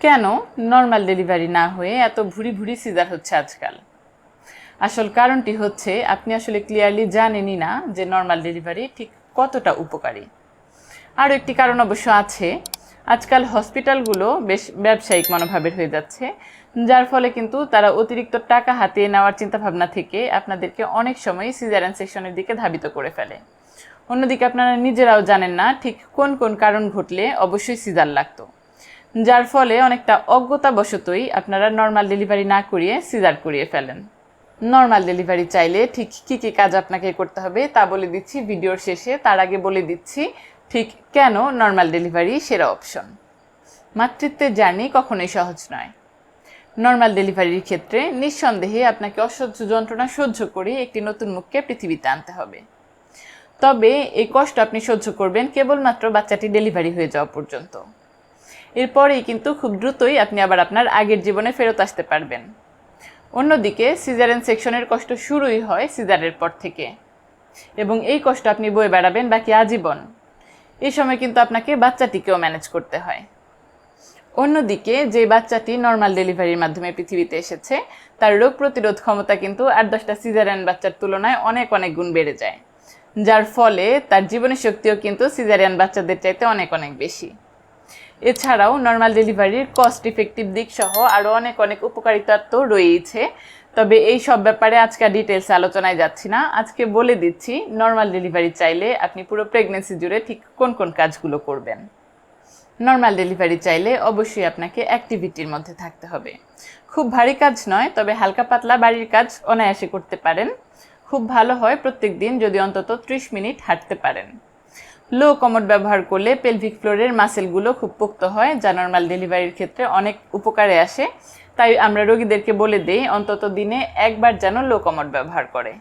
কেন normal delivery না হয়ে এত ভুরি ভুরি সিজার হচ্ছে আজকাল? আসল কারণটি হচ্ছে, আপনি আসলে ক্লিয়ারলি জানেনই না যে নর্মাল ডেলিভারি ঠিক কতটা উপকারী। আরও একটি কারণ অবশ্য আছে, আজকাল হসপিটালগুলো বেশ ব্যবসায়িক মনোভাবের হয়ে যাচ্ছে, যার ফলে কিন্তু তারা অতিরিক্ত টাকা হাতিয়ে নেওয়ার চিন্তাভাবনা থেকে আপনাদেরকে অনেক সময় সিজারেন সেকশনের দিকে ধাবিত করে ফেলে। অন্যদিকে আপনারা নিজেরাও জানেন না ঠিক কোন কোন কারণ ঘটলে অবশ্যই সিজার লাগতো। যার ফলে অনেকটা অজ্ঞতাবশতই আপনারা নর্মাল ডেলিভারি না করিয়ে সিজার করিয়ে ফেলেন। নর্মাল ডেলিভারি চাইলে ঠিক কী কী কাজ আপনাকে করতে হবে তা বলে দিচ্ছি ভিডিওর শেষে। তার আগে বলে দিচ্ছি, ঠিক কেন নর্মাল ডেলিভারি সেরা অপশন মাতৃত্বের জার্নি কখনোই সহজ নয়। নর্মাল ডেলিভারির ক্ষেত্রে নিঃসন্দেহে আপনাকে অসহ্য যন্ত্রণা সহ্য করে একটি নতুন মুখকে পৃথিবীতে আনতে হবে। তবে এই কষ্ট আপনি সহ্য করবেন কেবলমাত্র বাচ্চাটি ডেলিভারি হয়ে যাওয়া পর্যন্ত। এরপরেই কিন্তু খুব দ্রুতই আপনি আবার আপনার আগের জীবনে ফেরত আসতে পারবেন। অন্যদিকে, সিজারেন সেকশনের কষ্ট শুরুই হয় সিজারের পর থেকে। এবং এই কষ্ট আপনি বয়ে বেড়াবেন বাকি আজীবন। এই সময় কিন্তু আপনাকে বাচ্চাটিকেও ম্যানেজ করতে হয়। অন্যদিকে, যে বাচ্চাটি নর্মাল ডেলিভারির মাধ্যমে পৃথিবীতে এসেছে, তার রোগ প্রতিরোধ ক্ষমতা কিন্তু আট দশটা সিজারিয়ান বাচ্চার তুলনায় অনেক অনেক গুণ বেড়ে যায়। যার ফলে তার জীবনী শক্তিও কিন্তু সিজারিয়ান বাচ্চাদের চাইতে অনেক অনেক বেশি। এছাড়াও নর্মাল ডেলিভারির কস্ট ইফেক্টিভ দিক সহ আরও অনেক অনেক উপকারিতা তো রয়েইছে তবে এই সব ব্যাপারে আজকে ডিটেলস আলোচনায় যাচ্ছি না। আজকে বলে দিচ্ছি নর্মাল ডেলিভারি চাইলে আপনি পুরো প্রেগনেন্সি জুড়ে ঠিক কোন কোন কাজগুলো করবেন? নর্মাল ডেলিভারি চাইলে অবশ্যই আপনাকে অ্যাক্টিভিটির মধ্যে থাকতে হবে। খুব ভারী কাজ নয়, তবে হালকা পাতলা বাড়ির কাজ অনায়াসে করতে পারেন। খুব ভালো হয় প্রত্যেক দিন যদি অন্তত ত্রিশ মিনিট হাঁটতে পারেন। লো কমোড ব্যবহার করলে পেলভিক ফ্লোরের মাসেলগুলো খুব পোক্ত হয়, যা নর্মাল ডেলিভারির ক্ষেত্রে অনেক উপকারে আসে। তাই আমরা রোগীদেরকে বলে দেই, অন্তত দিনে একবার যেন লো কমোড ব্যবহার করে।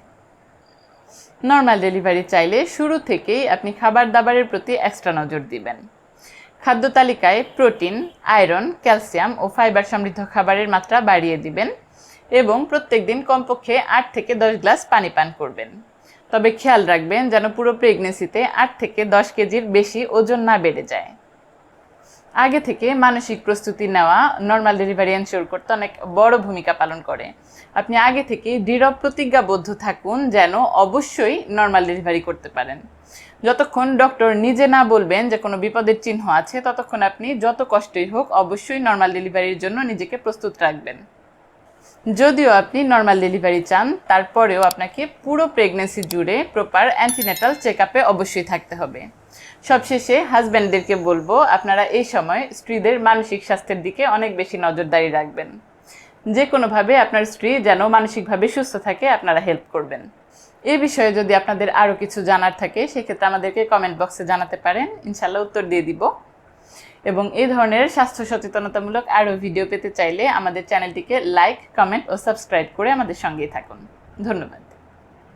নর্মাল ডেলিভারি চাইলে শুরু থেকেই আপনি খাবার দাবারের প্রতি এক্সট্রা নজর দিবেন। খাদ্য তালিকায় প্রোটিন আয়রন ক্যালসিয়াম ও ফাইবার সমৃদ্ধ খাবারের মাত্রা বাড়িয়ে দিবেন এবং প্রত্যেক দিন কমপক্ষে আট থেকে দশ গ্লাস পানি পান করবেন। তবে খেয়াল রাখবেন যেন পুরো প্রেগনেন্সিতে আট থেকে দশ কেজির বেশি ওজন না বেড়ে যায়। আগে থেকে মানসিক প্রস্তুতি নেওয়া নর্মাল ডেলিভারি এনশিওর করতে অনেক বড় ভূমিকা পালন করে। আপনি আগে থেকে দৃঢ় প্রতিজ্ঞাবদ্ধ থাকুন যেন অবশ্যই নর্মাল ডেলিভারি করতে পারেন। যতক্ষণ ডক্টর নিজে না বলবেন যে কোনো বিপদের চিহ্ন আছে, ততক্ষণ আপনি যত কষ্টই হোক অবশ্যই নর্মাল ডেলিভারির জন্য নিজেকে প্রস্তুত রাখবেন। যদিও আপনি নর্মাল ডেলিভারি চান, তারপরেও আপনাকে পুরো প্রেগনেন্সি জুড়ে প্রপার অ্যান্টিনেটাল চেক আপে অবশ্যই থাকতে হবে। সবশেষে হাজব্যান্ডদেরকে বলব, আপনারা এই সময় স্ত্রীদের মানসিক স্বাস্থ্যের দিকে অনেক বেশি নজরদারি রাখবেন। যে কোনোভাবে আপনার স্ত্রী যেন মানসিকভাবে সুস্থ থাকে, আপনারা হেল্প করবেন। এই বিষয়ে যদি আপনাদের আরও কিছু জানার থাকে, সেক্ষেত্রে আমাদেরকে কমেন্ট বক্সে জানাতে পারেন। ইনশাল্লাহ উত্তর দিয়ে দিব। এবং এই ধরনের স্বাস্থ্য সচেতনতামূলক আরও ভিডিও পেতে চাইলে আমাদের চ্যানেলটিকে লাইক কমেন্ট ও সাবস্ক্রাইব করে আমাদের সঙ্গেই থাকুন। ধন্যবাদ।